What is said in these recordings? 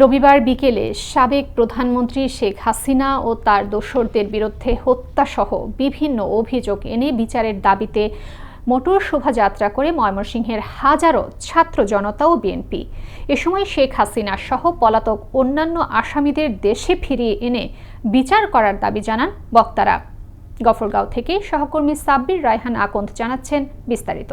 রবিবার বিকেলে সাবেক প্রধানমন্ত্রী শেখ হাসিনা ও তার দোসরদের বিরুদ্ধে হত্যাসহ বিভিন্ন অভিযোগ এনে বিচারের দাবিতে মোটর শোভাযাত্রা করে ময়মনসিংহের হাজারো ছাত্র জনতা ও বিএনপি। এ সময় শেখ হাসিনা সহ পলাতক অন্যান্য আসামিদের দেশে ফিরিয়ে এনে বিচার করার দাবি জানান বক্তারা। গফরগাঁও থেকে সহকর্মী সাব্বির রায়হান আকন্দ জানাচ্ছেন বিস্তারিত।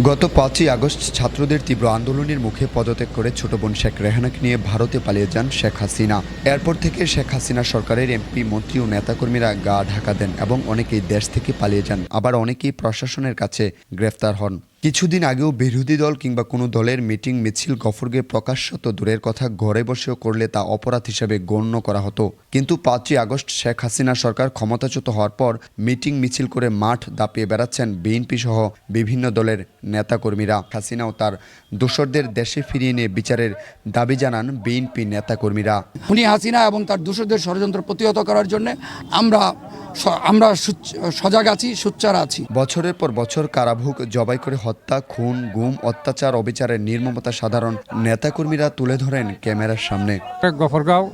গত পাঁচই আগস্ট ছাত্রদের তীব্র আন্দোলনের মুখে পদত্যাগ করে ছোট বোন শেখ রেহানাকে নিয়ে ভারতে পালিয়ে যান শেখ হাসিনা। এরপর থেকে শেখ হাসিনা সরকারের এমপি, মন্ত্রী ও নেতাকর্মীরা গা ঢাকা দেন এবং অনেকেই দেশ থেকে পালিয়ে যান। আবার অনেকেই প্রশাসনের কাছে গ্রেফতার হন। কিছুদিন আগেও বিরোধী দল কিংবা কোনো দলের মিটিং মিছিল গফরকে প্রকাশ্যত দূরের কথা ঘরে বসেও করলে তা অপরাধ হিসেবে গণ্য করা হতো। কিন্তু পাঁচই আগস্ট শেখ হাসিনা সরকার ক্ষমতাচ্যুত হওয়ার পর মিটিং মিছিল করে মাঠ দাপিয়ে বেড়াচ্ছেন বিএনপি সহ বিভিন্ন দলের নেতাকর্মীরা। হাসিনা ও তার দোসরদের দেশে ফিরিয়ে নিয়ে বিচারের দাবি জানান বিএনপি নেতাকর্মীরা। উনি হাসিনা এবং তার দোষরদের ষড়যন্ত্র প্রতিহত করার জন্য আমরা আমরা সজাগ আছি সোচ্চার আছি। বছরের পর বছর কারাভোগ জবাই করে হত্যা খুন গুম অত্যাচার অবিচারের নির্মমতা সাধারণ নেতাকর্মীরা তুলে ধরেন ক্যামেরার সামনে। গফরগাঁও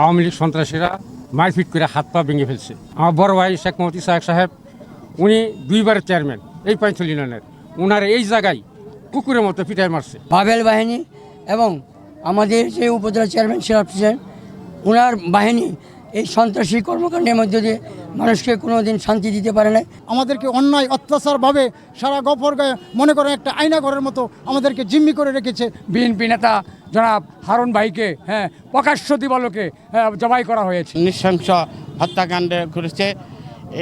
আওয়ামী লীগ সন্ত্রাসীরা মারপিট করে হাত পা ভেঙে ফেলছে। আমার বড় ভাই শেখ মহতি সাহেব সাহেব উনি দুইবারের চেয়ারম্যান এই পাঁচল ইউনিয়নের। ওনার এই জায়গায় কুকুরের মতো পিঠায় মারছে। পাবেল বাহিনী এবং আমাদের যে উপজেলা চেয়ারম্যান সিরাপ হোসেন ওনার বাহিনী এই সন্ত্রাসী কর্মকাণ্ডের মধ্য দিয়ে মানুষকে কোনো দিন শান্তি দিতে পারে না আমাদেরকে অন্যায় অত্যাচারভাবে সারা গফর গায়ে মনে করেন একটা আয়না ঘরের মতো আমাদেরকে জিম্মি করে রেখেছে। বিএনপি নেতা জনাব হারুন ভাইকে হ্যাঁ প্রকাশ্য দিবালোকে হ্যাঁ, জবাই করা হয়েছে। নৃশংস হত্যাকাণ্ড করেছে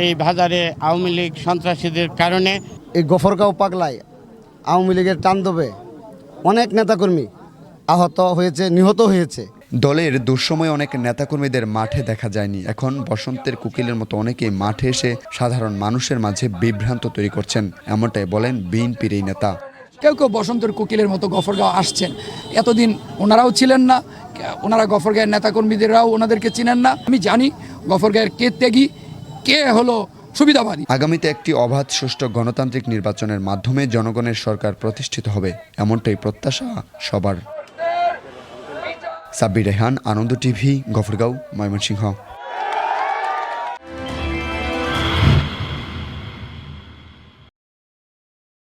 এই বাজারে আওয়ামী লীগ সন্ত্রাসীদের কারণে। এই গফরগাঁও পাগলায় আওয়ামী লীগের তাণ্ডবে অনেক নেতাকর্মী আহত হয়েছে নিহত হয়েছে। দলের দুঃসময় অনেক নেতাকর্মীদের মাঠে দেখা যায়নি। এখন বসন্তের কুকিলের মতো অনেকেই মাঠে এসে সাধারণ মানুষের মাঝে বিভ্রান্ত তৈরি করছেন। এমনটাই বলেন বিএনপির এই নেতা। কেউ কেউ বসন্তের কুকিলের মতো গফরগাঁও আসছেন। এতদিন ওনারাও ছিলেন না। ওনারা গফরগাঁয়ের নেতাকর্মীদেরও ওনাদেরকে চিনেন না। আমি জানি গফরগাঁয়ের কে ত্যাগী কে হলো সুবিধাবাদী। আগামীতে একটি অবাধ সুষ্ঠু গণতান্ত্রিক নির্বাচনের মাধ্যমে জনগণের সরকার প্রতিষ্ঠিত হবে। এমনটাই প্রত্যাশা সবার। সাব্বির রেহান আনন্দ টিভি গফরগাঁও ময়মনসিংহ।